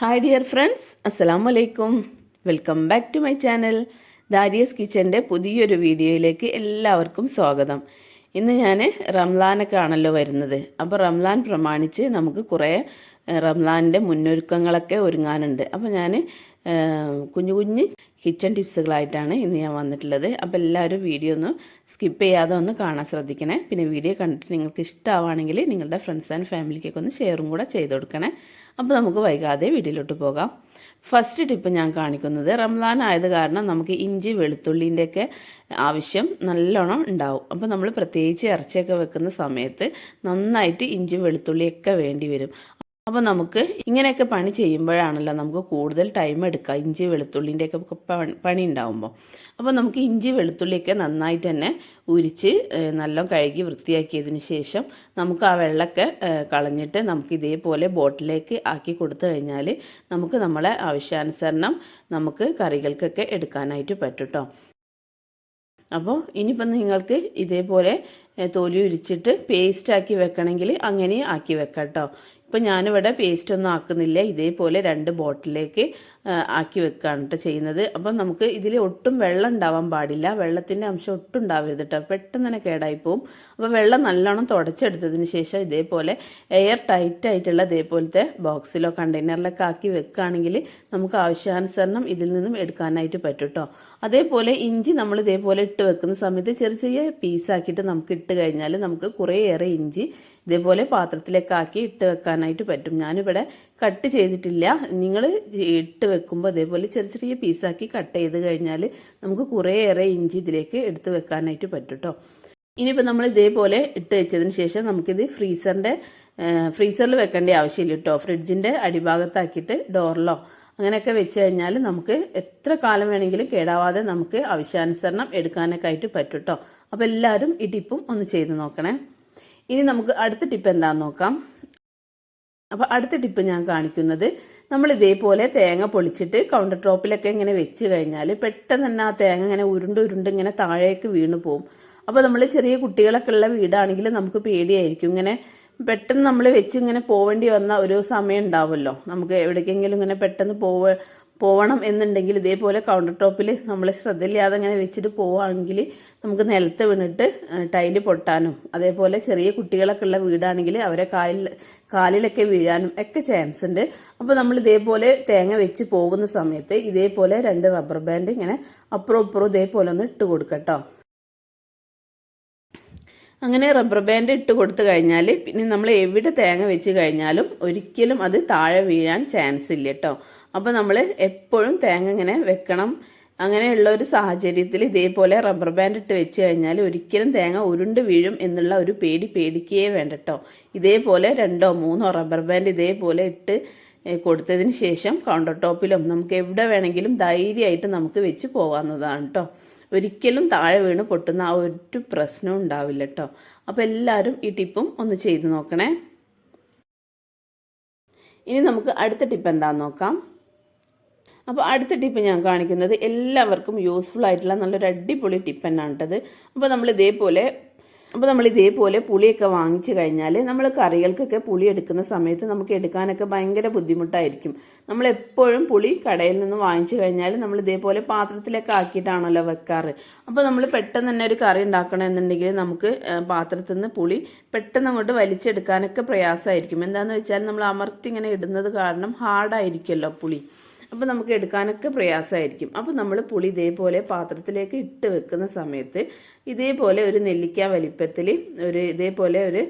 Hi dear friends അസ്സലാം വലൈക്കും welcome back to my channel Darius കിച്ചന്റെ പുതിയൊരു വീഡിയോയിലേക്ക് എല്ലാവർക്കും സ്വാഗതം. ഇന്ന് ഞാൻ റംലാനൊക്കെ ആണല്ലോ വരുന്നത്. അപ്പോൾ റംലാൻ പ്രമാണിച്ച് നമുക്ക് കുറേ റംലാന്റെ മുന്നൊരുക്കങ്ങളൊക്കെ ഒരുങ്ങാനുണ്ട്. അപ്പോൾ ഞാൻ കുഞ്ഞു കുഞ്ഞ് കിച്ചൺ ടിപ്സുകളായിട്ടാണ് ഇന്ന് ഞാൻ വന്നിട്ടുള്ളത്. അപ്പോൾ എല്ലാവരും വീഡിയോ ഒന്ന് സ്കിപ്പ് ചെയ്യാതെ ഒന്ന് കാണാൻ ശ്രദ്ധിക്കണേ. പിന്നെ വീഡിയോ കണ്ടിട്ട് നിങ്ങൾക്ക് ഇഷ്ടമാവുകയാണെങ്കിൽ നിങ്ങളുടെ ഫ്രണ്ട്സ് ആൻഡ് ഫാമിലിക്കൊക്കെ ഒന്ന് ഷെയറും കൂടെ ചെയ്ത് കൊടുക്കണേ. അപ്പോൾ നമുക്ക് വൈകാതെ വീഡിയോയിലോട്ട് പോകാം. ഫസ്റ്റ് ടിപ്പ് ഞാൻ കാണിക്കുന്നത് റംലാൻ ആയത് കാരണം നമുക്ക് ഇഞ്ചി വെളുത്തുള്ളിന്റെയൊക്കെ ആവശ്യം നല്ലോണം ഉണ്ടാവും. അപ്പോൾ നമ്മൾ പ്രത്യേകിച്ച് ഇറച്ചിയൊക്കെ വെക്കുന്ന സമയത്ത് നന്നായിട്ട് ഇഞ്ചി വെളുത്തുള്ളിയൊക്കെ വേണ്ടി വരും. അപ്പോൾ നമുക്ക് ഇങ്ങനെയൊക്കെ പണി ചെയ്യുമ്പോഴാണല്ലോ നമുക്ക് കൂടുതൽ ടൈം എടുക്കുക. ഇഞ്ചി വെളുത്തുള്ളിന്റെ ഒക്കെ പണി ഉണ്ടാകുമ്പോൾ അപ്പോൾ നമുക്ക് ഇഞ്ചി വെളുത്തുള്ളിയൊക്കെ നന്നായിട്ട് തന്നെ ഉരിച്ച് ഏഹ്, കഴുകി വൃത്തിയാക്കിയതിന് ശേഷം നമുക്ക് ആ വെള്ളമൊക്കെ കളഞ്ഞിട്ട് നമുക്ക് ഇതേപോലെ ബോട്ടിലേക്ക് ആക്കി കൊടുത്തു കഴിഞ്ഞാൽ നമുക്ക് നമ്മളെ ആവശ്യാനുസരണം നമുക്ക് കറികൾക്കൊക്കെ എടുക്കാനായിട്ട് പറ്റും അപ്പോൾ ഇനിയിപ്പം നിങ്ങൾക്ക് ഇതേപോലെ തോലി ഉരിച്ചിട്ട് പേസ്റ്റ് ആക്കി വെക്കണമെങ്കിൽ അങ്ങനെ ആക്കി വെക്കാം കേട്ടോ ഇപ്പം ഞാനിവിടെ പേസ്റ്റ് ഒന്നും ആക്കുന്നില്ല. ഇതേപോലെ രണ്ട് ബോട്ടിലേക്ക് ആക്കി വെക്കുകയാണ് കേട്ടോ ചെയ്യുന്നത്. അപ്പം നമുക്ക് ഇതിൽ ഒട്ടും വെള്ളം ഉണ്ടാവാൻ പാടില്ല. വെള്ളത്തിന്റെ അംശം ഒട്ടും ഉണ്ടാവരുത് കേട്ടോ പെട്ടെന്ന് തന്നെ കേടായി പോവും. അപ്പോൾ വെള്ളം നല്ലോണം തുടച്ചെടുത്തതിന് ശേഷം ഇതേപോലെ എയർ ടൈറ്റ് ആയിട്ടുള്ള ഇതേപോലത്തെ ബോക്സിലോ കണ്ടെയ്നറിലൊക്കെ ആക്കി വെക്കുകയാണെങ്കിൽ നമുക്ക് ആവശ്യാനുസരണം ഇതിൽ നിന്നും എടുക്കാനായിട്ട് പറ്റും കേട്ടോ അതേപോലെ ഇഞ്ചി നമ്മൾ ഇതേപോലെ ഇട്ട് വെക്കുന്ന സമയത്ത് ചെറിയ ചെറിയ പീസാക്കിയിട്ട് നമുക്ക് ഇട്ട് കഴിഞ്ഞാൽ നമുക്ക് കുറേയേറെ ഇഞ്ചി ഇതേപോലെ പാത്രത്തിലേക്ക് ആക്കി ഇട്ട് വെക്കാനായിട്ട് പറ്റും. ഞാനിവിടെ കട്ട് ചെയ്തിട്ടില്ല. നിങ്ങൾ ഇട്ട് വെക്കുമ്പോൾ അതേപോലെ ചെറിയ ചെറിയ പീസാക്കി കട്ട് ചെയ്ത് കഴിഞ്ഞാൽ നമുക്ക് കുറേയേറെ ഇഞ്ചി ഇതിലേക്ക് എടുത്ത് വെക്കാനായിട്ട് പറ്റും കേട്ടോ ഇനിയിപ്പോൾ നമ്മൾ ഇതേപോലെ ഇട്ട് വെച്ചതിന് ശേഷം നമുക്കിത് ഫ്രീസറിന്റെ ഫ്രീസറിൽ വെക്കേണ്ട ആവശ്യമില്ല കേട്ടോ ഫ്രിഡ്ജിന്റെ അടിഭാഗത്താക്കിയിട്ട് ഡോറിലോ അങ്ങനെയൊക്കെ വെച്ച് കഴിഞ്ഞാൽ നമുക്ക് എത്ര കാലം വേണമെങ്കിലും കേടാവാതെ നമുക്ക് ആവശ്യാനുസരണം എടുക്കാനൊക്കെ ആയിട്ട് പറ്റും കേട്ടോ അപ്പോൾ എല്ലാവരും ഈ ടിപ്പും ഒന്ന് ചെയ്ത് നോക്കണേ. ഇനി നമുക്ക് അടുത്ത ടിപ്പ് എന്താണെന്ന് നോക്കാം. അപ്പോൾ അടുത്ത ടിപ്പ് ഞാൻ കാണിക്കുന്നത് നമ്മൾ ഇതേപോലെ തേങ്ങ പൊളിച്ചിട്ട് കൗണ്ടർ ടോപ്പിലൊക്കെ ഇങ്ങനെ വെച്ച് കഴിഞ്ഞാൽ പെട്ടെന്ന് തന്നെ ആ തേങ്ങ ഇങ്ങനെ ഉരുണ്ട് ഉരുണ്ട് ഇങ്ങനെ താഴേക്ക് വീണ് പോകും അപ്പോൾ നമ്മൾ ചെറിയ കുട്ടികളൊക്കെ ഉള്ള വീടാണെങ്കിൽ നമുക്ക് പേടിയായിരിക്കും. ഇങ്ങനെ പെട്ടെന്ന് നമ്മൾ വെച്ച് ഇങ്ങനെ പോവേണ്ടി വന്ന ഒരു സമയം ഉണ്ടാവുമല്ലോ. നമുക്ക് എവിടേക്കെങ്കിലും ഇങ്ങനെ പെട്ടെന്ന് പോവ പോവണം എന്നുണ്ടെങ്കിൽ ഇതേപോലെ കൗണ്ടർ ടോപ്പിൽ നമ്മൾ ശ്രദ്ധയില്ലാതെ അങ്ങനെ വെച്ചിട്ട് പോവുകയാണെങ്കിൽ നമുക്ക് നിലത്ത് വീണിട്ട് ടൈൽ പൊട്ടാനും. അതേപോലെ ചെറിയ കുട്ടികളൊക്കെ ഉള്ള വീടാണെങ്കിൽ അവരെ കാലിൽ കാലിലൊക്കെ വീഴാനും ഒക്കെ ചാൻസ് ഉണ്ട്. അപ്പോൾ നമ്മൾ ഇതേപോലെ തേങ്ങ വെച്ച് പോകുന്ന സമയത്ത് ഇതേപോലെ രണ്ട് റബ്ബർ ബാൻഡ് ഇങ്ങനെ അപ്പുറം ഇപ്പുറം ഇതേപോലെ ഒന്ന് ഇട്ട് കൊടുക്കട്ടോ. അങ്ങനെ റബ്ബർ ബാൻഡ് ഇട്ട് കൊടുത്തു കഴിഞ്ഞാൽ പിന്നെ നമ്മൾ എവിടെ തേങ്ങ വെച്ച് കഴിഞ്ഞാലും ഒരിക്കലും അത് താഴെ വീഴാൻ ചാൻസ് ഇല്ല കേട്ടോ. അപ്പോൾ നമ്മൾ എപ്പോഴും തേങ്ങ ഇങ്ങനെ വെക്കണം. അങ്ങനെയുള്ള ഒരു സാഹചര്യത്തിൽ ഇതേപോലെ റബ്ബർ ബാൻഡ് ഇട്ട് വെച്ച് കഴിഞ്ഞാൽ ഒരിക്കലും തേങ്ങ ഉരുണ്ട് വീഴും എന്നുള്ള ഒരു പേടി പേടിക്കുകയേ വേണ്ട കേട്ടോ ഇതേപോലെ രണ്ടോ മൂന്നോ റബ്ബർ ബാൻഡ് ഇതേപോലെ ഇട്ട് കൊടുത്തതിന് ശേഷം കൗണ്ടർ ടോപ്പിലും നമുക്ക് എവിടെ വേണമെങ്കിലും ധൈര്യമായിട്ട് നമുക്ക് വെച്ച് പോകാവുന്നതാണ് കേട്ടോ ഒരിക്കലും താഴെ വീണ് പൊട്ടുന്ന ആ ഒരു പ്രശ്നവും ഉണ്ടാവില്ല കേട്ടോ അപ്പോൾ എല്ലാവരും ഈ ടിപ്പും ഒന്ന് ചെയ്തു നോക്കണേ. ഇനി നമുക്ക് അടുത്ത ടിപ്പ് എന്താണെന്ന് നോക്കാം. അപ്പോൾ അടുത്ത ടിപ്പ് ഞാൻ കാണിക്കുന്നത് എല്ലാവർക്കും യൂസ്ഫുൾ ആയിട്ടുള്ള നല്ലൊരു അടിപൊളി ടിപ്പ് തന്നെയാണ് കേട്ടത്. അപ്പോൾ നമ്മൾ ഇതേപോലെ അപ്പോൾ നമ്മൾ ഇതേപോലെ പുളിയൊക്കെ വാങ്ങിച്ചു കഴിഞ്ഞാൽ നമ്മൾ കറികൾക്കൊക്കെ പുളി എടുക്കുന്ന സമയത്ത് നമുക്ക് എടുക്കാനൊക്കെ ഭയങ്കര ബുദ്ധിമുട്ടായിരിക്കും. നമ്മൾ എപ്പോഴും പുളി കടയിൽ നിന്ന് വാങ്ങിച്ചു കഴിഞ്ഞാൽ നമ്മൾ ഇതേപോലെ പാത്രത്തിലൊക്കെ ആക്കിയിട്ടാണല്ലോ വെക്കാറ്. അപ്പോൾ നമ്മൾ പെട്ടെന്ന് തന്നെ ഒരു കറി ഉണ്ടാക്കണമെന്നുണ്ടെങ്കിൽ നമുക്ക് പാത്രത്തിൽ നിന്ന് പുളി പെട്ടെന്ന് അങ്ങോട്ട് വലിച്ചെടുക്കാനൊക്കെ പ്രയാസമായിരിക്കും. എന്താണെന്ന് വെച്ചാൽ നമ്മൾ അമർത്തി ഇങ്ങനെ ഇടുന്നത് കാരണം ഹാർഡായിരിക്കുമല്ലോ പുളി. അപ്പോൾ നമുക്ക് എടുക്കാനൊക്കെ പ്രയാസമായിരിക്കും. അപ്പോൾ നമ്മൾ പുളി ഇതേപോലെ പാത്രത്തിലേക്ക് ഇട്ട് വെക്കുന്ന സമയത്ത് ഇതേപോലെ ഒരു നെല്ലിക്ക വലിപ്പത്തിൽ ഒരു ഇതേപോലെ ഒരു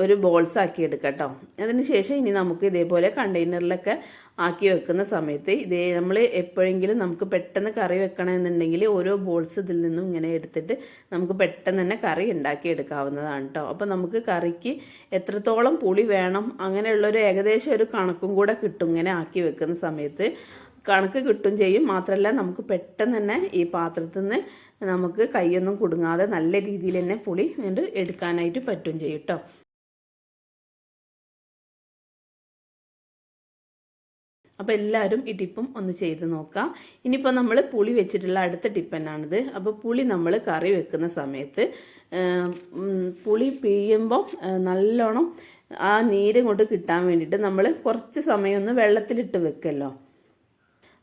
ഒരു ബോൾസ് ആക്കി എടുക്കാം കേട്ടോ അതിന് ശേഷം ഇനി നമുക്ക് ഇതേപോലെ കണ്ടെയ്നറിലൊക്കെ ആക്കി വെക്കുന്ന സമയത്ത് ഇതേ നമ്മൾ എപ്പോഴെങ്കിലും നമുക്ക് പെട്ടെന്ന് കറി വെക്കണമെന്നുണ്ടെങ്കിൽ ഓരോ ബോൾസ് ഇതിൽ നിന്നും ഇങ്ങനെ എടുത്തിട്ട് നമുക്ക് പെട്ടെന്ന് തന്നെ കറി ഉണ്ടാക്കി എടുക്കാവുന്നതാണ് കേട്ടോ അപ്പോൾ നമുക്ക് കറിക്ക് എത്രത്തോളം പുളി വേണം അങ്ങനെയുള്ളൊരു ഏകദേശം ഒരു കണക്കും കൂടെ കിട്ടും ഇങ്ങനെ ആക്കി വെക്കുന്ന സമയത്ത്. കണക്ക് കിട്ടും ചെയ്യും. മാത്രമല്ല നമുക്ക് പെട്ടെന്ന് തന്നെ ഈ പാത്രത്തിൽ നിന്ന് നമുക്ക് കൈയൊന്നും കുടുങ്ങാതെ നല്ല രീതിയിൽ തന്നെ പുളി എടുക്കാനായിട്ട് പറ്റും ചെയ്യും കേട്ടോ അപ്പോൾ എല്ലാവരും ഈ ടിപ്പും ഒന്ന് ചെയ്ത് നോക്കാം. ഇനിയിപ്പോൾ നമ്മൾ പുളി വെച്ചിട്ടുള്ള അടുത്ത ടിപ്പ് തന്നെയാണിത് അപ്പോൾ പുളി നമ്മൾ കറി വെക്കുന്ന സമയത്ത് പുളി പിഴിയുമ്പോൾ നല്ലോണം ആ നീര് കൊണ്ട് കിട്ടാൻ വേണ്ടിയിട്ട് നമ്മൾ കുറച്ച് സമയം ഒന്ന് വെള്ളത്തിലിട്ട് വെക്കല്ലോ.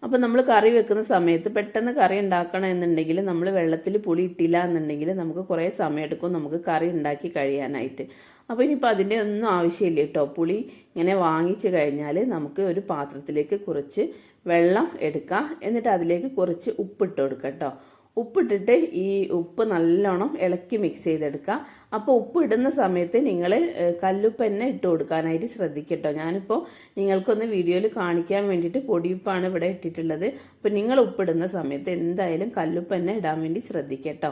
അപ്പോൾ നമ്മൾ കറി വെക്കുന്ന സമയത്ത് പെട്ടെന്ന് കറി ഉണ്ടാക്കണം എന്നുണ്ടെങ്കിൽ നമ്മൾ വെള്ളത്തിൽ പുളി ഇട്ടില്ല എന്നുണ്ടെങ്കിൽ നമുക്ക് കുറേ സമയം എടുക്കും നമുക്ക് കറി ഉണ്ടാക്കി കഴിയാനായിട്ട്. അപ്പോൾ ഇനിയിപ്പോൾ അതിന്റെ ഒന്നും ആവശ്യമില്ല കേട്ടോ. പുളി ഇങ്ങനെ വാങ്ങിച്ചു കഴിഞ്ഞാൽ നമുക്ക് ഒരു പാത്രത്തിലേക്ക് കുറച്ച് വെള്ളം എടുക്കാം. എന്നിട്ട് അതിലേക്ക് കുറച്ച് ഉപ്പിട്ട് കൊടുക്കാം കേട്ടോ. ഉപ്പിട്ടിട്ട് ഈ ഉപ്പ് നല്ലോണം ഇളക്കി മിക്സ് ചെയ്തെടുക്കുക. അപ്പോൾ ഉപ്പ് ഇടുന്ന സമയത്ത് നിങ്ങൾ കല്ലുപ്പ് തന്നെ ഇട്ട് കൊടുക്കാനായിട്ട് ശ്രദ്ധിക്കട്ടോ ഞാനിപ്പോൾ നിങ്ങൾക്കൊന്ന് വീഡിയോയിൽ കാണിക്കാൻ വേണ്ടിയിട്ട് പൊടിയുപ്പാണ് ഇവിടെ ഇട്ടിട്ടുള്ളത്. അപ്പോൾ നിങ്ങൾ ഉപ്പിടുന്ന സമയത്ത് എന്തായാലും കല്ലുപ്പ് തന്നെ ഇടാൻ വേണ്ടി ശ്രദ്ധിക്കട്ടോ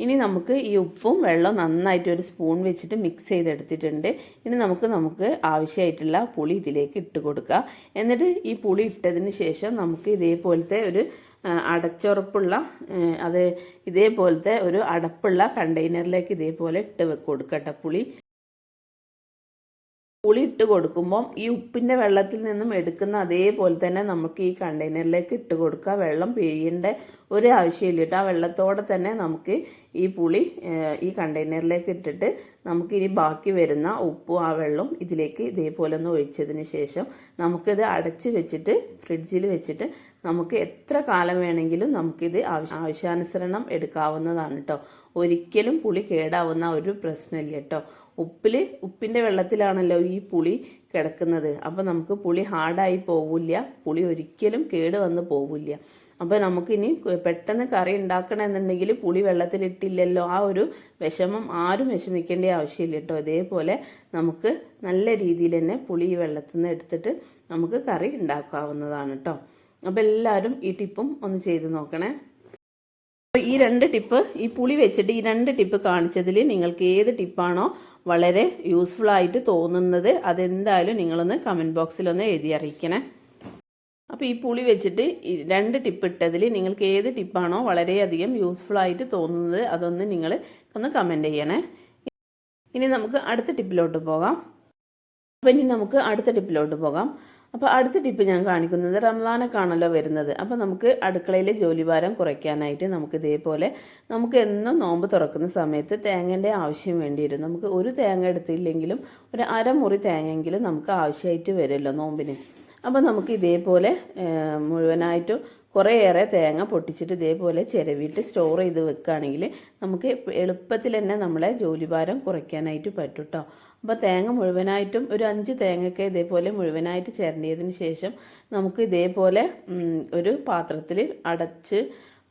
ഇനി നമുക്ക് ഈ ഉപ്പും വെള്ളവും നന്നായിട്ട് ഒരു സ്പൂൺ വെച്ചിട്ട് മിക്സ് ചെയ്തെടുത്തിട്ടുണ്ട്. ഇനി നമുക്ക് നമുക്ക് ആവശ്യമായിട്ടുള്ള പുളി ഇതിലേക്ക് ഇട്ട് കൊടുക്കുക എന്നിട്ട് ഈ പുളി ഇട്ടതിന് ശേഷം നമുക്ക് ഇതേപോലത്തെ ഒരു അടച്ചുറപ്പുള്ള അത് ഇതേപോലത്തെ ഒരു അടപ്പുള്ള കണ്ടെയ്നറിലേക്ക് ഇതേപോലെ ഇട്ട് വെക്കൊടുക്കട്ടെ പുളി. പുളി ഇട്ട് കൊടുക്കുമ്പം ഈ ഉപ്പിന്റെ വെള്ളത്തിൽ നിന്നും എടുക്കുന്ന അതേപോലെ തന്നെ നമുക്ക് ഈ കണ്ടെയ്നറിലേക്ക് ഇട്ട് കൊടുക്കുക. വെള്ളം പിഴിയേണ്ട ഒരു ആവശ്യമില്ല കേട്ടോ. ആ വെള്ളത്തോടെ തന്നെ നമുക്ക് ഈ പുളി ഈ കണ്ടെയ്നറിലേക്ക് ഇട്ടിട്ട് നമുക്ക് ഇനി ബാക്കി വരുന്ന ഉപ്പും ആ വെള്ളവും ഇതിലേക്ക് ഇതേപോലെ ഒന്ന് ഒഴിച്ചതിന് ശേഷം നമുക്കിത് അടച്ച് വെച്ചിട്ട് ഫ്രിഡ്ജിൽ വെച്ചിട്ട് നമുക്ക് എത്ര കാലം വേണമെങ്കിലും നമുക്കിത് ആവശ്യ ആവശ്യാനുസരണം എടുക്കാവുന്നതാണ് കേട്ടോ. ഒരിക്കലും പുളി കേടാവുന്ന ഒരു പ്രശ്നമില്ല കേട്ടോ. ഉപ്പിൽ ഉപ്പിന്റെ വെള്ളത്തിലാണല്ലോ ഈ പുളി കിടക്കുന്നത്. അപ്പോൾ നമുക്ക് പുളി ഹാർഡായി പോവില്ല. പുളി ഒരിക്കലും കേട് വന്ന് പോവില്ല. അപ്പോൾ നമുക്കിനി പെട്ടെന്ന് കറി ഉണ്ടാക്കണമെന്നുണ്ടെങ്കിൽ പുളി വെള്ളത്തിലിട്ടില്ലല്ലോ. ആ ഒരു വിഷമം ആരും വിഷമിക്കേണ്ട ആവശ്യമില്ല കേട്ടോ. ഇതേപോലെ നമുക്ക് നല്ല രീതിയിൽ തന്നെ പുളി ഈ വെള്ളത്തിൽ നിന്ന് എടുത്തിട്ട് നമുക്ക് കറി ഉണ്ടാക്കാവുന്നതാണ് കേട്ടോ. അപ്പോൾ എല്ലാവരും ഈ ടിപ്പും ഒന്ന് ചെയ്ത് നോക്കണേ. അപ്പോൾ ഈ രണ്ട് ടിപ്പ് ഈ പുളി വെച്ചിട്ട് ഈ രണ്ട് ടിപ്പ് കാണിച്ചതിൽ നിങ്ങൾക്ക് ഏത് ടിപ്പാണോ വളരെ യൂസ്ഫുൾ ആയിട്ട് തോന്നുന്നത് അതെന്തായാലും നിങ്ങളൊന്ന് കമന്റ് ബോക്സിലൊന്ന് എഴുതി അറിയിക്കണേ. അപ്പോൾ ഈ പുളി വെച്ചിട്ട് രണ്ട് ടിപ്പ് ഇട്ടതിൽ നിങ്ങൾക്ക് ഏത് ടിപ്പാണോ വളരെയധികം ആയിട്ട് തോന്നുന്നത് അതൊന്ന് നിങ്ങൾ ഒന്ന് കമന്റ് ചെയ്യണേ. ഇനി നമുക്ക് അടുത്ത ടിപ്പിലോട്ട് പോകാം. അപ്പം ഇനി നമുക്ക് അടുത്ത ടിപ്പിലോട്ട് പോകാം. അപ്പോൾ അടുത്ത ടിപ്പ് ഞാൻ കാണിക്കുന്നത് റംലാനക്കാണല്ലോ വരുന്നത്. അപ്പോൾ നമുക്ക് അടുക്കളയിലെ ജോലിഭാരം കുറയ്ക്കാനായിട്ട് നമുക്ക് ഇതേപോലെ നമുക്ക് എന്നും നോമ്പ് തുറക്കുന്ന സമയത്ത് തേങ്ങേന്റെ ആവശ്യം വേണ്ടി വരും നമുക്ക് ഒരു തേങ്ങ എടുത്തില്ലെങ്കിലും ഒരു അരമുറി തേങ്ങയെങ്കിലും നമുക്ക് ആവശ്യമായിട്ട് വരുമല്ലോ നോമ്പിന്. അപ്പോൾ നമുക്ക് ഇതേപോലെ മുഴുവനായിട്ടും കുറേയേറെ തേങ്ങ പൊട്ടിച്ചിട്ട് ഇതേപോലെ ചിരവിയിട്ട് സ്റ്റോർ ചെയ്ത് വെക്കുകയാണെങ്കിൽ നമുക്ക് എളുപ്പത്തിൽ തന്നെ നമ്മളെ ജോലിഭാരം കുറയ്ക്കാനായിട്ട് പറ്റും കേട്ടോ അപ്പോൾ തേങ്ങ മുഴുവനായിട്ടും ഒരു അഞ്ച് തേങ്ങയൊക്കെ ഇതേപോലെ മുഴുവനായിട്ട് ചിരണ്ടിയതിന് ശേഷം നമുക്ക് ഇതേപോലെ ഒരു പാത്രത്തിൽ അടച്ച്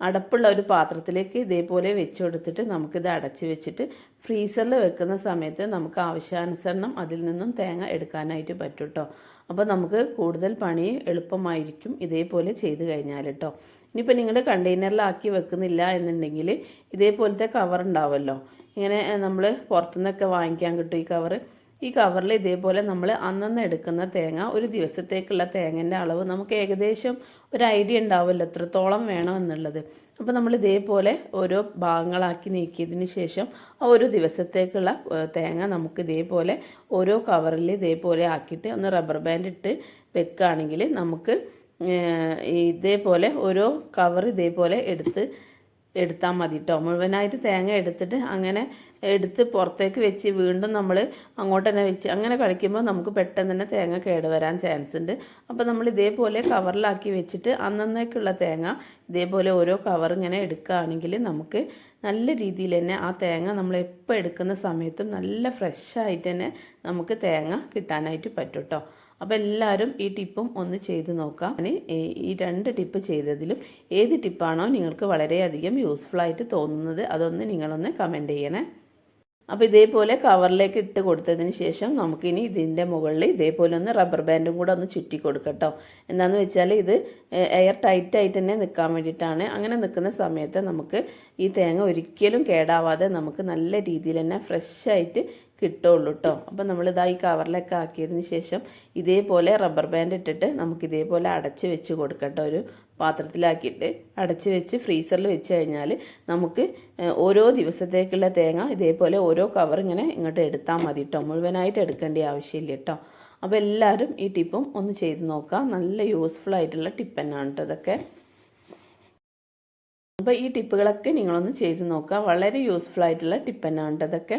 അടപ്പുള്ള ഒരു പാത്രത്തിലേക്ക് ഇതേപോലെ വെച്ച് കൊടുത്തിട്ട് നമുക്കിത് അടച്ച് വെച്ചിട്ട് ഫ്രീസറിൽ വെക്കുന്ന സമയത്ത് നമുക്ക് ആവശ്യാനുസരണം അതിൽ നിന്നും തേങ്ങ എടുക്കാനായിട്ട് പറ്റും കേട്ടോ അപ്പോൾ നമുക്ക് കൂടുതൽ പണി എളുപ്പമായിരിക്കും ഇതേപോലെ ചെയ്ത് കഴിഞ്ഞാൽ കേട്ടോ ഇനിയിപ്പോൾ നിങ്ങൾ കണ്ടെയ്നറിലാക്കി വെക്കുന്നില്ല എന്നുണ്ടെങ്കിൽ ഇതേപോലത്തെ കവർ ഉണ്ടാവുമല്ലോ ഇങ്ങനെ നമ്മൾ പുറത്തുനിന്നൊക്കെ വാങ്ങിക്കാൻ കിട്ടും ഈ കവർ ഈ കവറിൽ ഇതേപോലെ നമ്മൾ അന്നന്ന് എടുക്കുന്ന തേങ്ങ ഒരു ദിവസത്തേക്കുള്ള തേങ്ങന്റെ അളവ് നമുക്ക് ഏകദേശം ഒരു ഐഡിയ ഉണ്ടാവുമല്ലോ എത്രത്തോളം വേണം എന്നുള്ളത്. അപ്പോൾ നമ്മൾ ഇതേപോലെ ഓരോ ഭാഗങ്ങളാക്കി നീക്കിയതിന് ശേഷം ഓരോ ദിവസത്തേക്കുള്ള തേങ്ങ നമുക്ക് ഇതേപോലെ ഓരോ കവറിൽ ഇതേപോലെ ആക്കിയിട്ട് ഒന്ന് റബ്ബർ ബാൻഡ് ഇട്ട് വെക്കുകയാണെങ്കിൽ നമുക്ക് ഇതേപോലെ ഓരോ കവർ ഇതേപോലെ എടുത്ത് എടുത്താൽ മതി കേട്ടോ മുഴുവനായിട്ട് തേങ്ങ എടുത്തിട്ട് അങ്ങനെ എടുത്ത് പുറത്തേക്ക് വെച്ച് വീണ്ടും നമ്മൾ അങ്ങോട്ട് തന്നെ വെച്ച് അങ്ങനെ കളിക്കുമ്പോൾ നമുക്ക് പെട്ടെന്ന് തന്നെ തേങ്ങ കേടുവരാൻ ചാൻസ് ഉണ്ട്. അപ്പോൾ നമ്മൾ ഇതേപോലെ കവറിലാക്കി വെച്ചിട്ട് അന്നേക്കുള്ള തേങ്ങ ഇതേപോലെ ഓരോ കവർ ഇങ്ങനെ എടുക്കുകയാണെങ്കിൽ നമുക്ക് നല്ല രീതിയിൽ തന്നെ ആ തേങ്ങ നമ്മൾ എപ്പോൾ എടുക്കുന്ന സമയത്തും നല്ല ഫ്രഷ് ആയിട്ട് തന്നെ നമുക്ക് തേങ്ങ കിട്ടാനായിട്ട് പറ്റും കേട്ടോ അപ്പോൾ എല്ലാവരും ഈ ടിപ്പും ഒന്ന് ചെയ്ത് നോക്കാം. ഈ രണ്ട് ടിപ്പ് ചെയ്തതിലും ഏത് ടിപ്പാണോ നിങ്ങൾക്ക് വളരെയധികം യൂസ്ഫുൾ ആയിട്ട് തോന്നുന്നത് അതൊന്ന് നിങ്ങളൊന്ന് കമന്റ് ചെയ്യണേ. അപ്പോൾ ഇതേപോലെ കവറിലേക്ക് ഇട്ട് കൊടുത്തതിന് ശേഷം നമുക്കിനി ഇതിന്റെ മുകളിൽ ഇതേപോലെ ഒന്ന് റബ്ബർ ബാൻഡും കൂടെ ഒന്ന് ചുറ്റി കൊടുക്കട്ടോ. എന്താണെന്ന് വെച്ചാൽ ഇത് എയർ ടൈറ്റ് ആയിട്ട് തന്നെ നിൽക്കാൻ വേണ്ടിയിട്ടാണ്. അങ്ങനെ നിൽക്കുന്ന സമയത്ത് നമുക്ക് ഈ തേങ്ങ ഒരിക്കലും കേടാവാതെ നമുക്ക് നല്ല രീതിയിൽ തന്നെ ഫ്രഷ് ആയിട്ട് കിട്ടുള്ളൂ കേട്ടോ അപ്പോൾ നമ്മളിതാ ഈ കവറിലൊക്കെ ആക്കിയതിന് ശേഷം ഇതേപോലെ റബ്ബർ ബാൻഡ് ഇട്ടിട്ട് നമുക്ക് ഇതേപോലെ അടച്ച് വെച്ച് കൊടുക്കട്ടോ ഒരു പാത്രത്തിലാക്കിയിട്ട് അടച്ച് വെച്ച് ഫ്രീസറിൽ വെച്ച് കഴിഞ്ഞാൽ നമുക്ക് ഓരോ ദിവസത്തേക്കുള്ള തേങ്ങ ഇതേപോലെ ഓരോ കവർ ഇങ്ങനെ ഇങ്ങോട്ട് എടുത്താൽ മതി കേട്ടോ മുഴുവനായിട്ട് എടുക്കേണ്ട ആവശ്യമില്ല കേട്ടോ അപ്പോൾ എല്ലാവരും ഈ ടിപ്പും ഒന്ന് ചെയ്ത് നോക്കുക നല്ല യൂസ്ഫുൾ ആയിട്ടുള്ള ടിപ്പ് തന്നെയാണ് കേട്ടോ ഇതൊക്കെ. അപ്പോൾ ഈ ടിപ്പുകളൊക്കെ നിങ്ങളൊന്ന് ചെയ്ത് നോക്കുക വളരെ യൂസ്ഫുൾ ആയിട്ടുള്ള ടിപ്പ് തന്നെയാണ് കേട്ടോ ഇതൊക്കെ.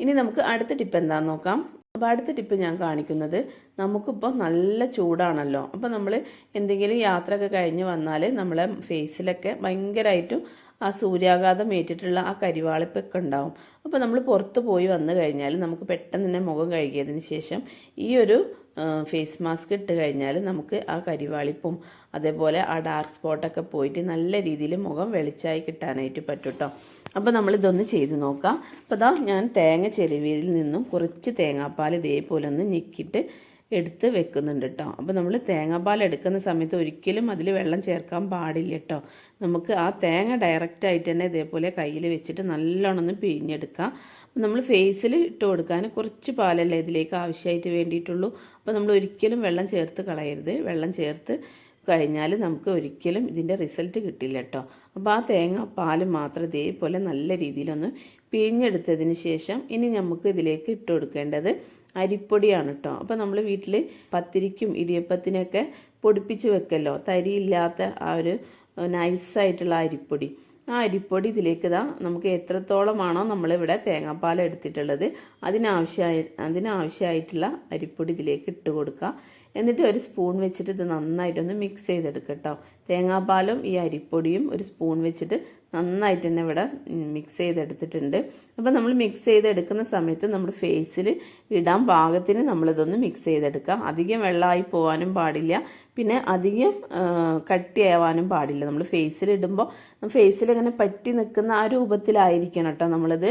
ഇനി നമുക്ക് അടുത്ത ടിപ്പ് എന്താണെന്ന് നോക്കാം. അപ്പോൾ അടുത്ത ടിപ്പ് ഞാൻ കാണിക്കുന്നത് നമുക്കിപ്പോൾ നല്ല ചൂടാണല്ലോ. അപ്പോൾ നമ്മൾ എന്തെങ്കിലും യാത്രയൊക്കെ കഴിഞ്ഞ് വന്നാൽ നമ്മളെ ഫേസിലൊക്കെ ഭയങ്കരമായിട്ടും ആ സൂര്യാഘാതം ഏറ്റിട്ടുള്ള ആ കരിവാളിപ്പൊക്കെ ഉണ്ടാവും. അപ്പോൾ നമ്മൾ പുറത്ത് പോയി വന്നു കഴിഞ്ഞാൽ നമുക്ക് പെട്ടെന്ന് തന്നെ മുഖം കഴുകിയതിന് ശേഷം ഈ ഒരു ഫേസ് മാസ്ക് ഇട്ട് കഴിഞ്ഞാൽ നമുക്ക് ആ കരിവാളിപ്പും അതേപോലെ ആ ഡാർക്ക് സ്പോട്ടൊക്കെ പോയിട്ട് നല്ല രീതിയിൽ മുഖം വെളിച്ചായി കിട്ടാനായിട്ട് പറ്റും കേട്ടോ അപ്പോൾ നമ്മളിതൊന്ന് ചെയ്ത് നോക്കാം. അപ്പോൾ ഇതാ ഞാൻ തേങ്ങ ചെരുവിയിൽ നിന്നും കുറച്ച് തേങ്ങാപ്പാൽ ഇതേപോലെ ഒന്ന് ഞെക്കിയിട്ട് എടുത്ത് വെക്കുന്നുണ്ട് കേട്ടോ അപ്പോൾ നമ്മൾ തേങ്ങാപ്പാൽ എടുക്കുന്ന സമയത്ത് ഒരിക്കലും അതിൽ വെള്ളം ചേർക്കാൻ പാടില്ല കേട്ടോ നമുക്ക് ആ തേങ്ങ ഡയറക്റ്റ് ആയിട്ട് തന്നെ ഇതേപോലെ കയ്യിൽ വെച്ചിട്ട് നല്ലോണം ഒന്ന് പിഴിഞ്ഞെടുക്കാം. അപ്പോൾ നമ്മൾ ഫേസിൽ ഇട്ട് കൊടുക്കാൻ കുറച്ച് പാലല്ലേ ഇതിലേക്ക് ആവശ്യമായിട്ട് വേണ്ടിയിട്ടുള്ളൂ. അപ്പോൾ നമ്മൾ ഒരിക്കലും വെള്ളം ചേർത്ത് കളയരുത്. വെള്ളം ചേർത്ത് കഴിഞ്ഞാൽ നമുക്ക് ഒരിക്കലും ഇതിന്റെ റിസൾട്ട് കിട്ടില്ല കേട്ടോ അപ്പോൾ ആ തേങ്ങ പാൽ മാത്രം ഇതേപോലെ നല്ല രീതിയിലൊന്ന് പിഴിഞ്ഞെടുത്തതിന് ശേഷം ഇനി നമുക്ക് ഇതിലേക്ക് ഇട്ട് കൊടുക്കേണ്ടത് അരിപ്പൊടിയാണ് കേട്ടോ അപ്പോൾ നമ്മൾ വീട്ടിൽ പത്തിരിക്കും ഇടിയപ്പത്തിനൊക്കെ പൊടിപ്പിച്ച് വെക്കല്ലോ. തരിയില്ലാത്ത ആ ഒരു നൈസായിട്ടുള്ള അരിപ്പൊടി. ആ അരിപ്പൊടി ഇതിലേക്ക് ഇതാ നമുക്ക് എത്രത്തോളമാണോ നമ്മളിവിടെ തേങ്ങാപ്പാൽ എടുത്തിട്ടുള്ളത് അതിനാവശ്യമായി അതിനാവശ്യമായിട്ടുള്ള അരിപ്പൊടി ഇതിലേക്ക് ഇട്ട് കൊടുക്കുക എന്നിട്ട് ഒരു സ്പൂൺ വെച്ചിട്ട് ഇത് നന്നായിട്ടൊന്ന് മിക്സ് ചെയ്തെടുക്കുക കേട്ടോ തേങ്ങാപ്പാലും ഈ അരിപ്പൊടിയും ഒരു സ്പൂൺ വെച്ചിട്ട് നന്നായിട്ട് തന്നെ ഇവിടെ മിക്സ് ചെയ്തെടുത്തിട്ടുണ്ട്. അപ്പോൾ നമ്മൾ മിക്സ് ചെയ്തെടുക്കുന്ന സമയത്ത് നമ്മുടെ ഫേസിൽ ഇടാൻ പാകത്തിന് നമ്മളിതൊന്ന് മിക്സ് ചെയ്തെടുക്കുക. അധികം വെള്ളമായി പോകാനും പാടില്ല. പിന്നെ അധികം കട്ടിയാവാനും പാടില്ല. നമ്മൾ ഫേസിൽ ഇടുമ്പോൾ ഫേസിൽ ഇങ്ങനെ പറ്റി നിൽക്കുന്ന ആ രൂപത്തിലായിരിക്കണം കേട്ടോ നമ്മളിത്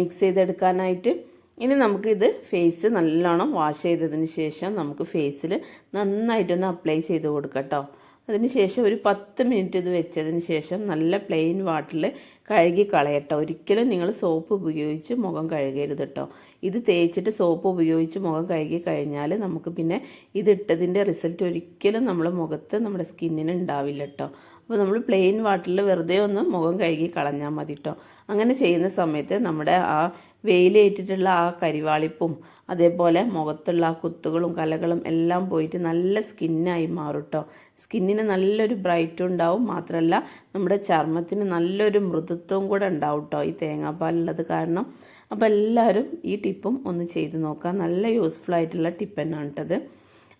മിക്സ് ചെയ്തെടുക്കാനായിട്ട്. ഇനി നമുക്കിത് ഫേസ് നല്ലോണം വാഷ് ചെയ്തതിന് ശേഷം നമുക്ക് ഫേസിൽ നന്നായിട്ടൊന്ന് അപ്ലൈ ചെയ്ത് കൊടുക്കാം കേട്ടോ അതിന് ശേഷം ഒരു പത്ത് മിനിറ്റ് ഇത് വെച്ചതിന് ശേഷം നല്ല പ്ലെയിൻ വാട്ടറിൽ കഴുകി കളയട്ടോ. ഒരിക്കലും നിങ്ങൾ സോപ്പ് ഉപയോഗിച്ച് മുഖം കഴുകരുത് കേട്ടോ ഇത് തേച്ചിട്ട് സോപ്പ് ഉപയോഗിച്ച് മുഖം കഴുകി കഴിഞ്ഞാൽ നമുക്ക് പിന്നെ ഇതിട്ടതിന്റെ റിസൾട്ട് ഒരിക്കലും നമ്മുടെ മുഖത്ത് നമ്മുടെ സ്കിന്നിന് ഉണ്ടാവില്ല കേട്ടോ അപ്പോൾ നമ്മൾ പ്ലെയിൻ വാട്ടറിൽ വെറുതെ ഒന്ന് മുഖം കഴുകി കളഞ്ഞാൽ മതി കേട്ടോ അങ്ങനെ ചെയ്യുന്ന സമയത്ത് നമ്മുടെ ആ വെയിലേറ്റിട്ടുള്ള ആ കരിവാളിപ്പും അതേപോലെ മുഖത്തുള്ള ആ കുത്തുകളും കലകളും എല്ലാം പോയിട്ട് നല്ല സ്കിന്നായി മാറും കേട്ടോ സ്കിന്നിന് നല്ലൊരു ബ്രൈറ്റും ഉണ്ടാവും. മാത്രമല്ല നമ്മുടെ ചർമ്മത്തിന് നല്ലൊരു മൃദുത്വവും കൂടെ ഉണ്ടാവും കേട്ടോ ഈ തേങ്ങാപ്പാലുള്ളത് കാരണം. അപ്പോൾ എല്ലാവരും ഈ ടിപ്പും ഒന്ന് ചെയ്ത് നോക്കാം. നല്ല യൂസ്ഫുൾ ആയിട്ടുള്ള ടിപ്പ് തന്നെയാണ് കേട്ടത്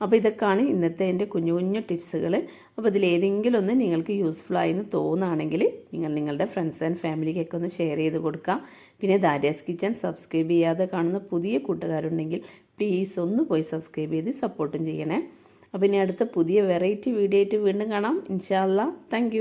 അപ്പോൾ ഇതൊക്കെയാണ് ഇന്നത്തെ എന്റെ കുഞ്ഞു കുഞ്ഞു ടിപ്സുകൾ. അപ്പോൾ ഇതിലേതെങ്കിലും ഒന്ന് നിങ്ങൾക്ക് യൂസ്ഫുൾ ആയെന്ന് തോന്നുകയാണെങ്കിൽ നിങ്ങൾ നിങ്ങളുടെ ഫ്രണ്ട്സ് ആൻഡ് ഫാമിലിക്കൊക്കെ ഒന്ന് ഷെയർ ചെയ്ത് കൊടുക്കാം. പിന്നെ ദാരിയാസ് കിച്ചൻ സബ്സ്ക്രൈബ് ചെയ്യാതെ കാണുന്ന പുതിയ കൂട്ടുകാരുണ്ടെങ്കിൽ പ്ലീസ് ഒന്ന് പോയി സബ്സ്ക്രൈബ് ചെയ്ത് സപ്പോർട്ടും ചെയ്യണേ. അപ്പോൾ ഇനി അടുത്ത പുതിയ വെറൈറ്റി വീഡിയോ ആയിട്ട് വീണ്ടും കാണാം. ഇൻഷാല്ല താങ്ക്